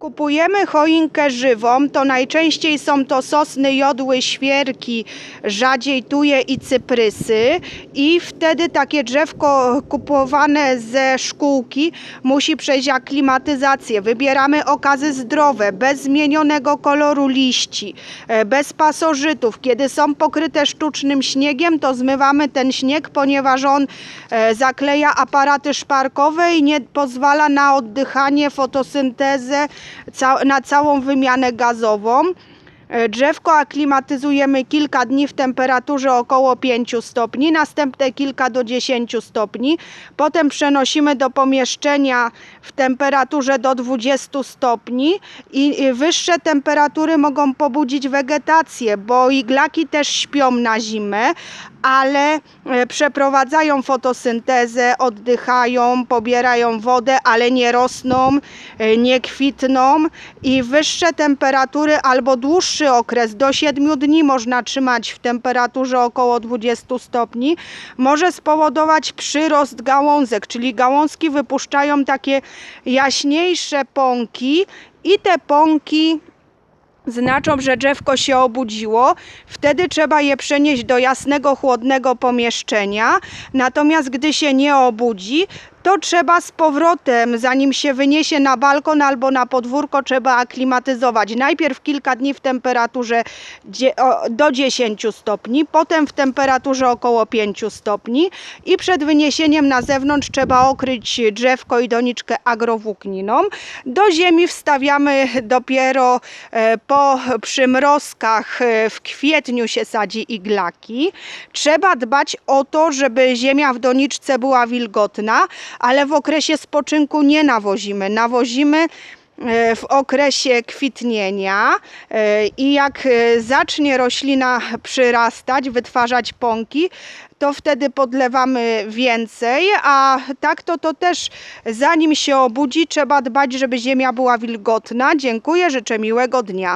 Kupujemy choinkę żywą, to najczęściej są to sosny, jodły, świerki, rzadziej tuje i cyprysy i wtedy takie drzewko kupowane ze szkółki musi przejść aklimatyzację. Wybieramy okazy zdrowe, bez zmienionego koloru liści, e, bez pasożytów. Kiedy są pokryte sztucznym śniegiem, to zmywamy ten śnieg, ponieważ on e, zakleja aparaty szparkowe i nie pozwala na oddychanie, fotosyntezę, na całą wymianę gazową. E, Drzewko aklimatyzujemy kilka dni w temperaturze około 5 stopni, następne kilka do 10 stopni. Potem przenosimy do pomieszczenia w temperaturze do 20 stopni i wyższe temperatury mogą pobudzić wegetację, bo iglaki też śpią na zimę, ale e, przeprowadzają fotosyntezę, oddychają, pobierają wodę, ale nie rosną, e, nie kwitną i wyższe temperatury albo dłuższy okres do 7 dni można trzymać w temperaturze około 20 stopni, może spowodować przyrost gałązek, czyli gałązki wypuszczają takie jaśniejsze pąki i te pąki znaczą, że drzewko się obudziło. Wtedy trzeba je przenieść do jasnego, chłodnego pomieszczenia. Natomiast gdy się nie obudzi, to trzeba z powrotem, zanim się wyniesie na balkon albo na podwórko, trzeba aklimatyzować. Najpierw kilka dni w temperaturze do 10 stopni, potem w temperaturze około 5 stopni i przed wyniesieniem na zewnątrz trzeba okryć drzewko i doniczkę agrowłókniną. Do ziemi wstawiamy dopiero e, po przymrozkach e, w kwietniu się sadzi iglaki. Trzeba dbać o to, żeby ziemia w doniczce była wilgotna, ale w okresie spoczynku nie nawozimy. Nawozimy e, w okresie kwitnienia e, i jak e, zacznie roślina przyrastać, wytwarzać pąki, to wtedy podlewamy więcej, a tak to to też zanim się obudzi trzeba dbać, żeby ziemia była wilgotna. Dziękuję, życzę miłego dnia.